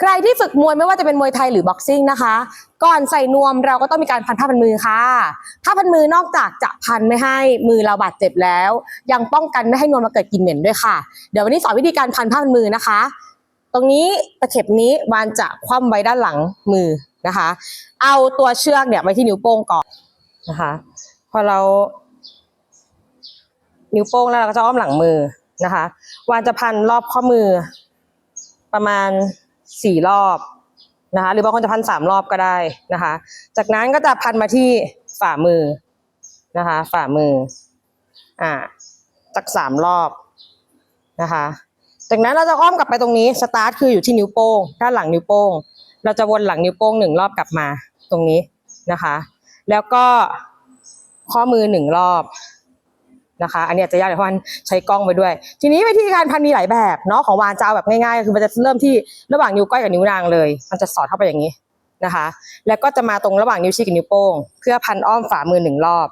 ใครที่ฝึกมวยไม่ว่าจะเป็นมวยไทยหรือบ็อกซิ่งนะคะ ก่อนใส่นวมเราก็ต้องมีการพันผ้าพันมือค่ะผ้าพันมือนอกจากจะพันไม่ให้มือเราบาดเจ็บแล้ว ยังป้องกันไม่ให้นวมมาเกิดกลิ่นเหม็นด้วยค่ะ เดี๋ยววันนี้สอนวิธีการพันผ้าพันมือนะคะ ตรงนี้ตะเข็บนี้วานจะคว่ำไว้ด้านหลังมือนะคะ เอาตัวเชือกเนี่ยไว้ที่นิ้วโป้งก่อนนะคะ พอเรานิ้วโป้งแล้วเราก็จะอ้อมหลังมือนะคะ วานจะพันรอบข้อมือประมาณ สี่รอบนะคะ หรือบางคนจะพันสามรอบก็ได้นะคะ จากนั้นก็จะพันมาที่ฝ่ามือนะคะ ฝ่ามือ อ่าสักสามรอบนะคะ จากนั้นเราจะอ้อมกลับไปตรงนี้สตาร์ทคืออยู่ที่นิ้วโป้งด้านหลังนิ้วโป้ง เราจะวนหลังนิ้วโป้งหนึ่งรอบกลับมาตรงนี้นะคะ แล้วก็ข้อมือหนึ่งรอบ นะคะ อันนี้จะยากเดี๋ยวเพราะมันใช้กล้องไปด้วย ทีนี้วิธีการพันมีหลายแบบเนาะของวานจะเอาแบบง่ายๆ คือมันจะเริ่มที่ระหว่างนิ้วก้อยกับนิ้วนางเลย มันจะสอดเข้าไปอย่างนี้นะคะ แล้วก็จะมาตรงระหว่างนิ้วชี้กับนิ้วโป้ง เพื่อพันอ้อมฝ่ามือหนึ่งรอบ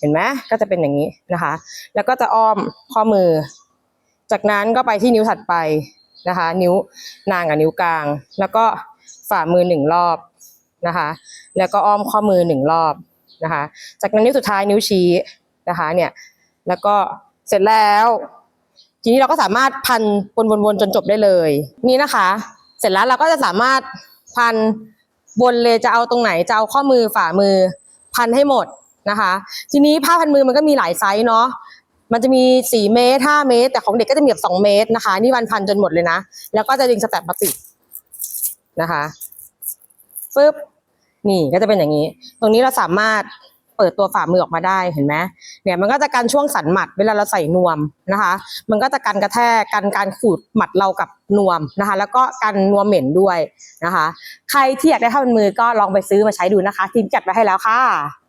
เห็นไหมก็จะเป็นอย่างนี้นะคะ แล้วก็จะอ้อมข้อมือ จากนั้นก็ไปที่นิ้วถัดไปนะคะ นิ้วนางกับนิ้วกลาง แล้วก็ฝ่ามือหนึ่งรอบนะคะ แล้วก็อ้อมข้อมือหนึ่งรอบนะคะ จากนั้นนิ้วสุดท้ายนิ้วชี้นะคะเนี่ย แล้วก็เสร็จแล้ว ทีนี้เราก็สามารถพันวนๆจนจบได้เลย นี่นะคะ เสร็จแล้วเราก็จะสามารถพันวนเลยจะเอาตรงไหนจะเอาข้อมือฝ่ามือ พันให้หมดนะคะ ทีนี้ผ้าพันมือมันก็มีหลายไซส์เนาะมันจะมีสี่เมตรห้าเมตร แต่ของเด็กก็จะมีแบบสองเมตรนะคะ นี่วันพันจนหมดเลยนะ แล้วก็จะดึงสแตปมาติดนะคะฟึบนี่ก็จะเป็นอย่างนี้ ตรงนี้เราสามารถ เปิดตัวฝ่ามือออกมาได้เห็นไหมเนี่ยมันก็จะกันช่วงสันหมัดเวลาเราใส่นวมนะคะ มันก็จะกันกระแทกกันการขูดหมัดเรากับนวมนะคะ แล้วก็กันนวมเหม็นด้วยนะคะ ใครที่อยากได้ท่ามือก็ลองไปซื้อมาใช้ดูนะคะทีมจัดไว้ให้แล้วค่ะ